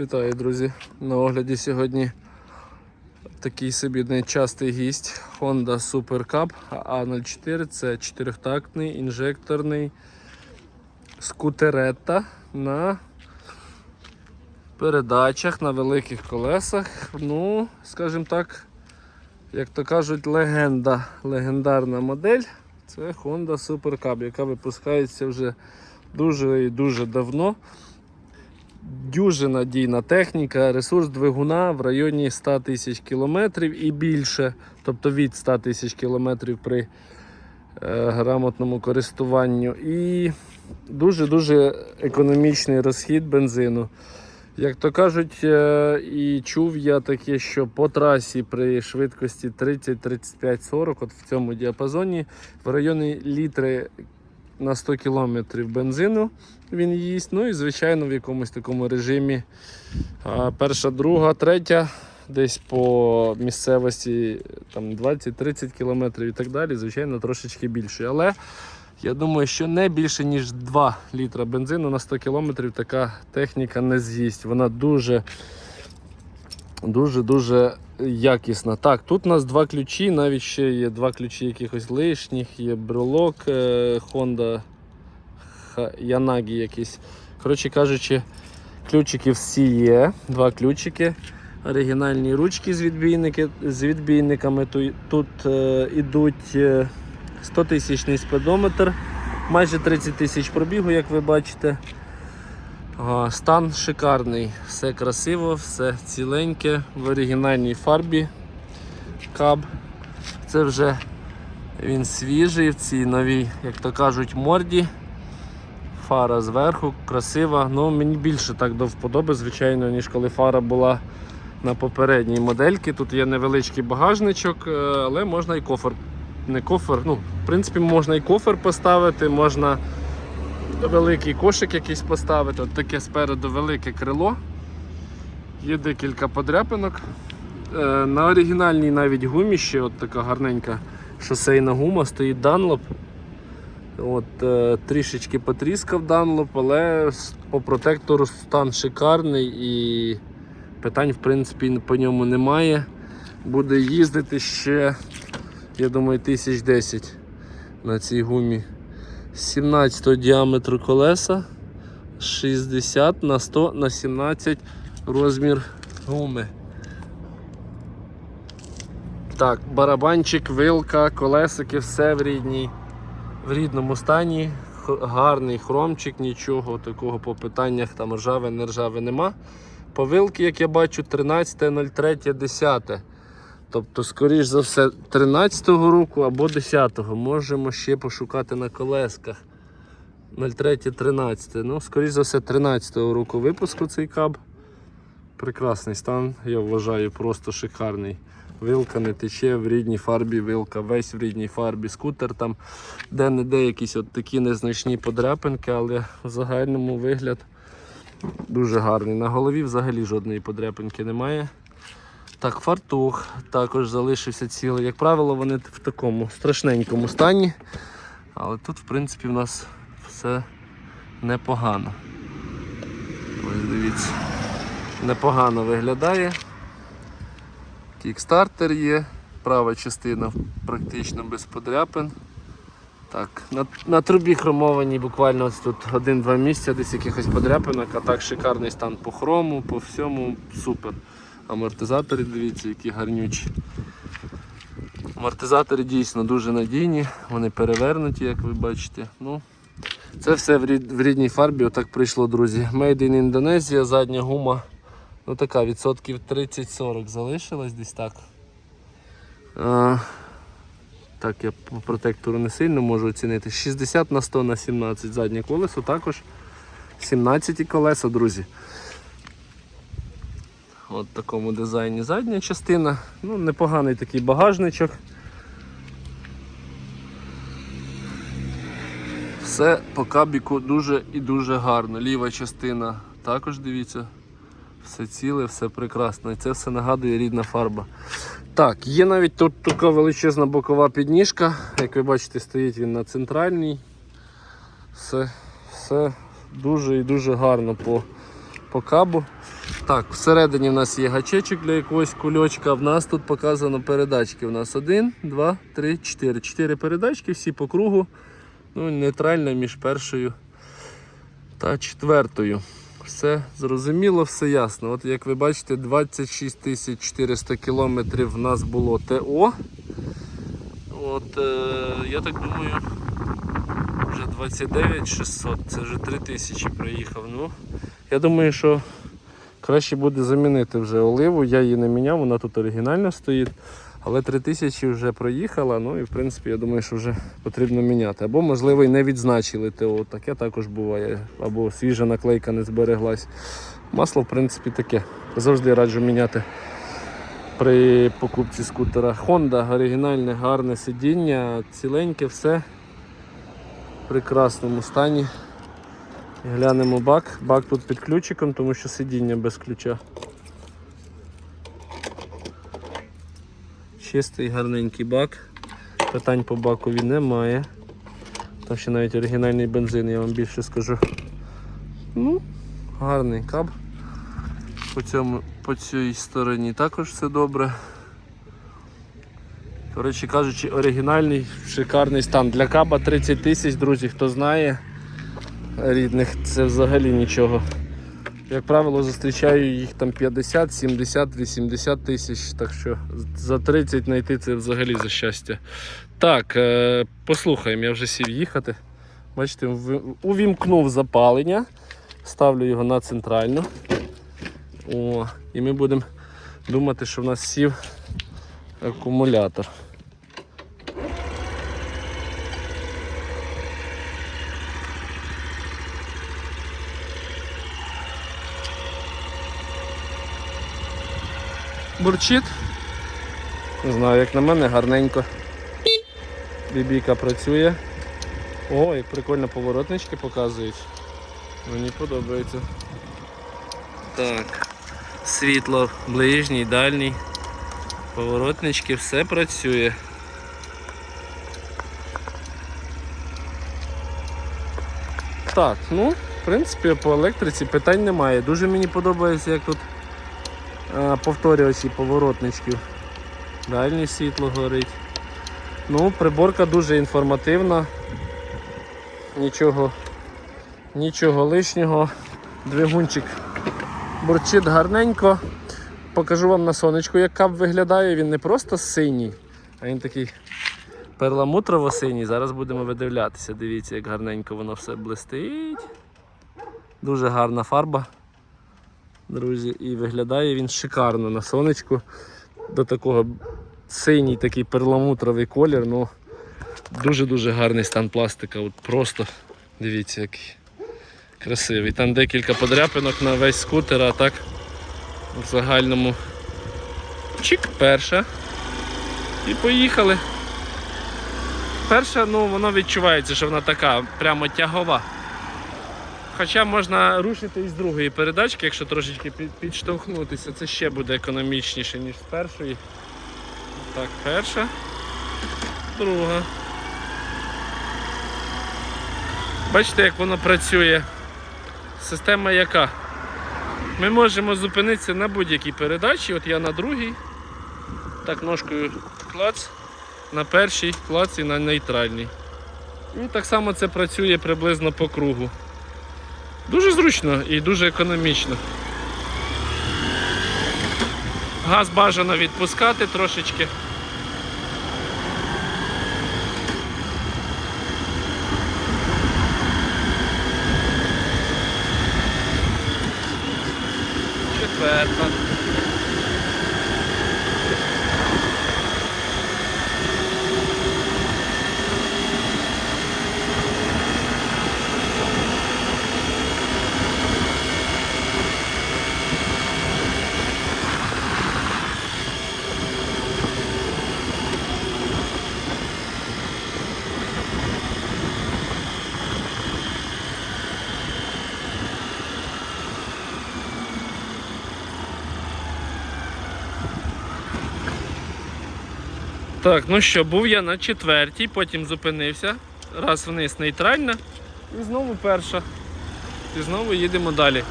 Вітаю, друзі! На огляді сьогодні такий собі нечастий гість Honda Super Cup A04. Це чотирьохтактний інжекторний скутерета на передачах на великих колесах. Ну, скажімо так, як то кажуть, легенда, легендарна модель. Це Honda Super Cup, яка випускається вже дуже і дуже давно. Дуже надійна техніка, ресурс двигуна в районі 100 тисяч кілометрів і більше, тобто від 100 тисяч кілометрів при е, грамотному користуванню. І дуже-дуже економічний розхід бензину. Як то кажуть, е, і чув я таке, що по трасі при швидкості 30, 35, 40, от в цьому діапазоні, в районі літри на 100 км бензину він їсть. Ну і звичайно в якомусь такому режимі перша, друга, третя, десь по місцевості там 20-30 км і так далі, звичайно, трошечки більше. Але я думаю, що не більше, ніж 2 літра бензину на 100 км така техніка не з'їсть. Вона дуже дуже-дуже якісна. Так, тут у нас два ключі, навіть ще є два ключі якихось лишніх, є брелок е, Honda Yanagi якийсь. Коротше кажучи, ключики всі є. Два ключики. Оригінальні ручки з, відбійники, з відбійниками. Ту- Тут е, ідуть е, 100 тисячний спидометр, майже 30 тисяч пробігу, як ви бачите. Стан шикарний, все красиво, все ціленьке, в оригінальній фарбі каб. Це вже він свіжий в цій новій, як то кажуть, морді. Фара зверху, красива. Ну, мені більше так до вподоби, звичайно, ніж коли фара була на попередній модельці. Тут є невеличкий багажничок, е, але можна і кофер. Не кофер, ну, в принципі, можна і кофер поставити, можна великий кошик якийсь поставити. От таке спереду велике крило. Є декілька подряпинок. Е, На оригінальній навіть гумі ще от така гарненька шосейна гума, стоїть Dunlop. От, е, трішечки потріскав Dunlop, але по протектору стан шикарний і питань в принципі по ньому немає. Буде їздити ще, я думаю, тисяч 10 на цій гумі. 17 діаметру колеса, 60 на 100 на 17 розмір гуми. Так, барабанчик, вилка, колесики, все в рідній, в рідному стані. Гарний хромчик, нічого такого по питаннях там ржаве, не ржаве нема. По вилки, як я бачу, 13.03.10. Тобто, скоріш за все, 13-го року або 10-го. Можемо ще пошукати на колесках. 03-13. Ну, скоріш за все, 13-го року випуску цей каб. Прекрасний стан, я вважаю, просто шикарний. Вилка не тече в рідній фарбі, вилка весь в рідній фарбі. Скутер там де-не-де якісь от такі незначні подряпинки, але в загальному вигляд дуже гарний. На голові взагалі жодної подряпинки немає. Так, фартух також залишився цілий. Як правило, вони в такому страшненькому стані. Але тут, в принципі, в нас все непогано. Ось дивіться, непогано виглядає. Кікстартер є, права частина практично без подряпин. Так, на, на трубі хромованій буквально ось тут один-два місця, десь якихось подряпинок, а так шикарний стан по хрому, по всьому супер. Амортизатори, дивіться, які гарнючі. Амортизатори дійсно дуже надійні, вони перевернуті, як ви бачите. Ну, це все в, рід, в рідній фарбі, отак прийшло, друзі. Made in Indonesia, задня гума. Ну така, відсотків 30-40 залишилась десь так. А, так, я по протектору не сильно можу оцінити. 60 на 100 на 17 заднє колесо, також 17 колеса, друзі. От такому дизайні задня частина. Ну, непоганий такий багажничок. Все по кабіку дуже і дуже гарно. Ліва частина також дивіться. Все ціле, все прекрасно. І це все нагадує рідна фарба. Так, є навіть тут така величезна бокова підніжка. Як ви бачите, стоїть він на центральній. Все, все дуже і дуже гарно по по кабу. Так, всередині в нас є гачечок для якогось кульочка. В нас тут показано передачки. У нас один, два, три, чотири. Чотири передачки, всі по кругу. Ну, нейтральна між першою та четвертою. Все зрозуміло, все ясно. От як ви бачите, 26 400 кілометрів в нас було ТО. От, е, я так думаю, вже 29 600, це вже 3000 проїхав. Ну, я думаю, що краще буде замінити вже оливу. Я її не міняв, вона тут оригінально стоїть. Але 3000 вже проїхала, ну і в принципі я думаю, що вже потрібно міняти. Або, можливо, і не відзначили ТО. Таке також буває. Або свіжа наклейка не збереглась. Масло, в принципі, таке. Завжди раджу міняти при покупці скутера. Honda оригінальне, гарне сидіння, ціленьке, все в прекрасному стані. Глянемо бак. Бак тут під ключиком, тому що сидіння без ключа. Чистий гарненький бак. Питань по бакові немає. Там ще навіть оригінальний бензин, я вам більше скажу. Ну, гарний каб. По, цьому, по цій стороні також все добре. Коротше кажучи, оригінальний, шикарний стан. Для каба 30 тисяч, друзі, хто знає рідних, це взагалі нічого. Як правило, зустрічаю їх там 50, 70, 80 тисяч, так що за 30 знайти це взагалі за щастя. Так, е, послухаємо, я вже сів їхати. Бачите, увімкнув запалення, ставлю його на центральну. О, і ми будемо думати, що в нас сів акумулятор. Бурчить. Не знаю, як на мене, гарненько. Бібіка працює. О, як прикольно поворотнички показують. Мені подобається. Так. Світло ближній, дальній. Поворотнички, все працює. Так, ну, в принципі, по електриці питань немає. Дуже мені подобається, як тут повторювачі поворотничків. Дальнє світло горить. Ну, приборка дуже інформативна. Нічого, нічого лишнього. Двигунчик бурчить гарненько. Покажу вам на сонечку, як кап виглядає. Він не просто синій, а він такий перламутрово-синій. Зараз будемо видивлятися. Дивіться, як гарненько воно все блистить. Дуже гарна фарба, друзі, і виглядає він шикарно на сонечку. До такого синій такий перламутровий колір. Ну, дуже-дуже гарний стан пластика. От просто дивіться, який красивий. Там декілька подряпинок на весь скутер, а так в загальному чик, перша. І поїхали. Перша, ну воно відчувається, що вона така прямо тягова. Хоча можна рушити із другої передачки, якщо трошечки підштовхнутися, це ще буде економічніше, ніж з першої. Так, перша, друга. Бачите, як воно працює. Система яка? Ми можемо зупинитися на будь-якій передачі. От я на другій. Так, ножкою клац, на першій клац і на нейтральній. І так само це працює приблизно по кругу. Дуже зручно і дуже економічно. Газ бажано відпускати трошечки. Четверта. Так, ну що, був я на четвертій, потім зупинився. Раз вниз нейтральна. І знову перша. І знову їдемо далі.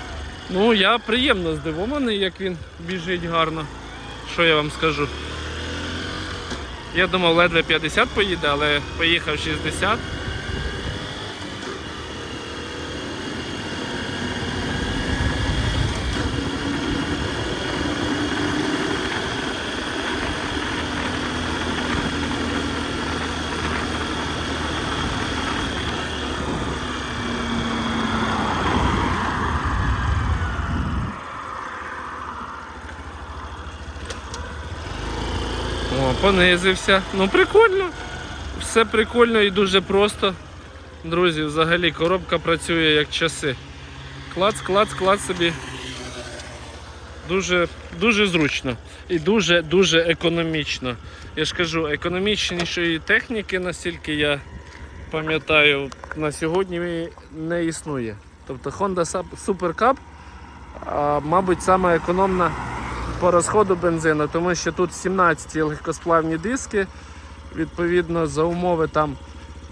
Ну, я приємно здивований, як він біжить гарно. Що я вам скажу? Я думав, ледве 50 поїде, але поїхав 60. О, понизився. Ну прикольно. Все прикольно і дуже просто. Друзі, взагалі коробка працює як часи. Клац, клац, клац собі. Дуже, дуже зручно і дуже дуже економічно. Я ж кажу, економічнішої техніки, настільки я пам'ятаю, на сьогодні не існує. Тобто Honda Super Cup, мабуть, саме економна по розходу бензину, тому що тут 17 легкосплавні диски. Відповідно, за умови там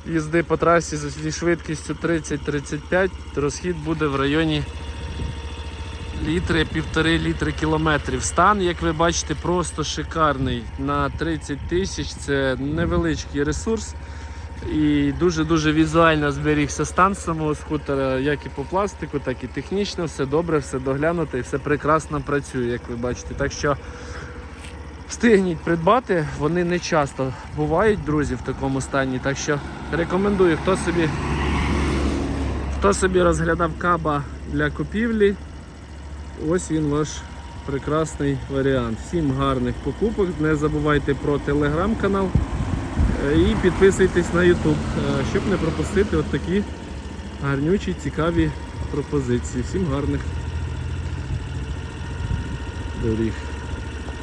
їзди по трасі зі швидкістю 30-35, розхід буде в районі літри, півтори літри кілометрів. Стан, як ви бачите, просто шикарний. На 30 тисяч це невеличкий ресурс. І дуже-дуже візуально зберігся стан самого скутера, як і по пластику, так і технічно, все добре, все доглянуто і все прекрасно працює, як ви бачите. Так що встигніть придбати, вони не часто бувають, друзі, в такому стані. Так що рекомендую, хто собі, хто собі розглядав каба для купівлі, ось він ваш прекрасний варіант. Всім гарних покупок. Не забувайте про телеграм-канал. І підписуйтесь на YouTube, е, щоб не пропустити от такі гарнючі, цікаві пропозиції. Всім гарних доріг.